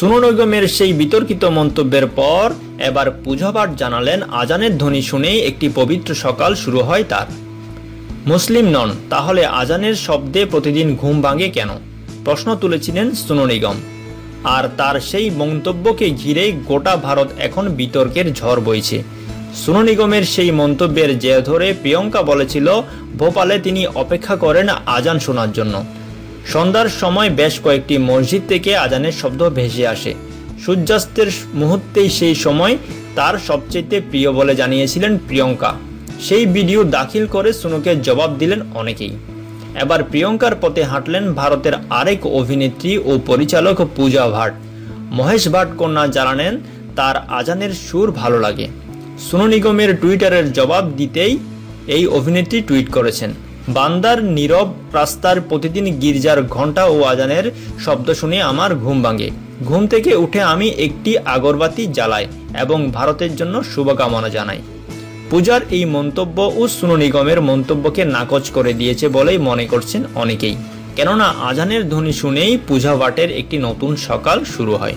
Suno নিগমের সেই বিতর্কিত মন্তব্যের পর এবার পূজা পাঠ জানালেন আজানের ধ্বনি শুনেই একটি পবিত্র সকাল শুরু হয় তার। মুসলিম নন, তাহলে আজানের শব্দে প্রতিদিন ঘুম ভাঙে কেন? প্রশ্ন তুলেছিলেন সুনো নিগম। আর তার সেই মন্তব্যকে ঘিরেই গোটা ভারত এখন বিতর্কের ঝড় বইছে। সুনো নিগমের সেই মন্তব্যের জে ধরে প্রিয়ঙ্কা বলেছিল, ভোপালে তিনি অপেক্ষা করেন আজান শোনার জন্য। সন্ধ্যার সময় বেশ কয়েকটি মসজিদ থেকে আজানের শব্দ ভেসে আসে। সূর্যাস্তের মুহূর্তেই সেই সময় তার সবচেয়ে প্রিয় বলে জানিয়েছিলেন প্রিয়ঙ্কা। সেই ভিডিও দাখিল করে সুনুকে জবাব দিলেন অনেকেই। এবার প্রিয়ঙ্কার পথে হাঁটলেন ভারতের আরেক অভিনেত্রী ও পরিচালক পূজা ভাট। মহেশ ভাট কন্যা জানালেন, তার আজানের সুর ভালো লাগে। সোনু নিগমের টুইটারের জবাব দিতেই এই অভিনেত্রী টুইট করেছেন। বান্দার নীরব রাস্তার প্রতিদিন গির্জার ঘণ্টা ও আজানের শব্দ শুনে আমার ঘুম ভাঙে। ঘুম থেকে উঠে আমি একটি আগরবাতি জ্বালাই এবং ভারতের জন্য শুভকামনা জানাই। পূজার এই মন্তব্য ও সুনু নিগমের মন্তব্যকে নাকচ করে দিয়েছে বলেই মনে করছেন অনেকেই। কেননা আজানের ধ্বনি শুনেই পূজা ভাটের একটি নতুন সকাল শুরু হয়।